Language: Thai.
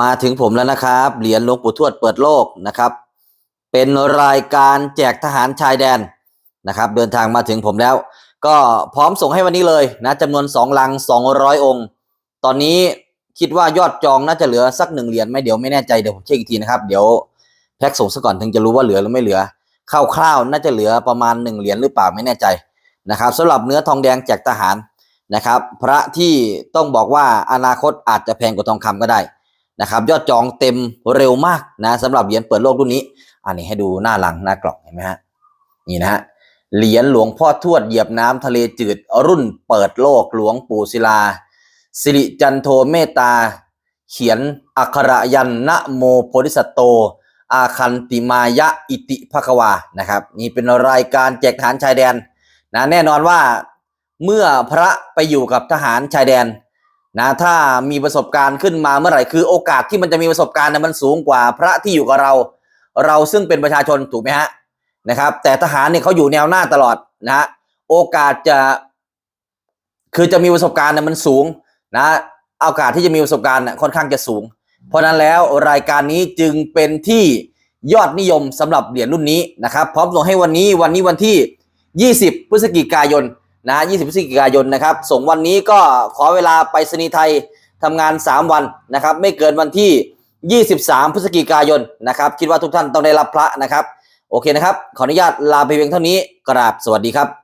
มาถึงผมแล้วนะครับ เหรียญหลวงปู่ทวดเปิดโลกนะครับ เป็นรายการแจกทหารชายแดนนะครับ เดินทางมาถึงผมแล้ว ก็พร้อมส่งให้วันนี้เลยนะจำนวนสองลังสองร้อยองค์ ตอนนี้คิดว่ายอดจองน่าจะเหลือสักหนึ่งเหรียญไหมเดี๋ยวไม่แน่ใจเดี๋ยวผมเช็คอีกทีนะครับ เดี๋ยวแพ็กส่งซะก่อนถึงจะรู้ว่าเหลือหรือไม่เหลือคร่าวๆน่าจะเหลือประมาณหนึ่งเหรียญหรือเปล่าไม่แน่ใจนะครับสำหรับเนื้อทองแดงแจกทหารนะครับ พระที่ต้องบอกว่าอนาคตอาจจะแพงกว่าทองคำก็ได้ นะครับยอดจองเต็มเร็วมากนะสำหรับเหรียญเปิดโลกรุ่นนี้ อันนี้ให้ดูหน้าหลังหน้ากล่องเห็นไหมฮะนี่นะฮะเหรียญหลวงพ่อทวดเหยียบน้ำทะเลจืดรุ่นเปิดโลกหลวงปู่ศิลา สิริจันโทเมตตา เขียนอักขระยันนะโมโพธิสัตโต อาคันติมายะอิติภควานะครับนี่เป็นรายการแจกทหารชายแดนนะแน่นอนว่าเมื่อพระไปอยู่กับทหารชายแดน นะถ้ามีประสบการณ์ขึ้นมาเมื่อไหร่คือโอกาสที่มันจะมีประสบการณ์นะมันสูงกว่าพระที่อยู่กับเรา เราซึ่งเป็นประชาชนถูกไหมฮะนะครับ แต่ทหารเนี่ยเขาอยู่แนวหน้าตลอดนะฮะโอกาสจะ คือจะมีประสบการณ์เนี่ยมันสูงนะโอกาสที่จะมีประสบการณ์น่ะค่อนข้างจะสูง เพราะนั้นแล้วรายการนี้จึงเป็นที่ยอดนิยมสำหรับเหรียญรุ่นนี้นะครับ พร้อมส่งให้วันนี้วันนี้วันที่ 20 พฤศจิกายน นะ20พฤศจิกายนนะครับ ส่งวันนี้ก็ขอเวลาไปสนีไทยทำงาน 3 วันนะครับ ไม่เกินวันที่ 23 พฤศจิกายนนะครับ คิดว่าทุกท่านต้องได้รับพระนะครับ โอเคนะครับ ขออนุญาตลาไปเพียงเท่านี้กราบสวัสดีครับ